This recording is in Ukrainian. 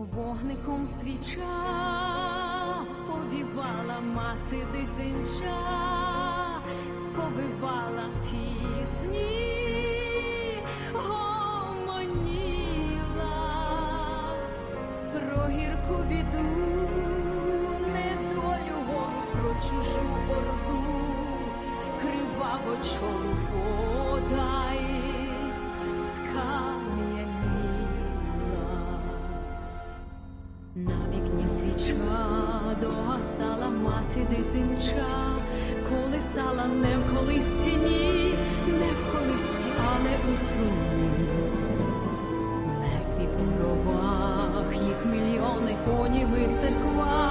Вогником свіча повівала мати дитинча, сповивала пісні, гомоніла свіча догасала мати дитинча, коли сала не в колисці, ні, не в колисці, але у труні. Мертві по гробах, їх мільйони по німих церквах,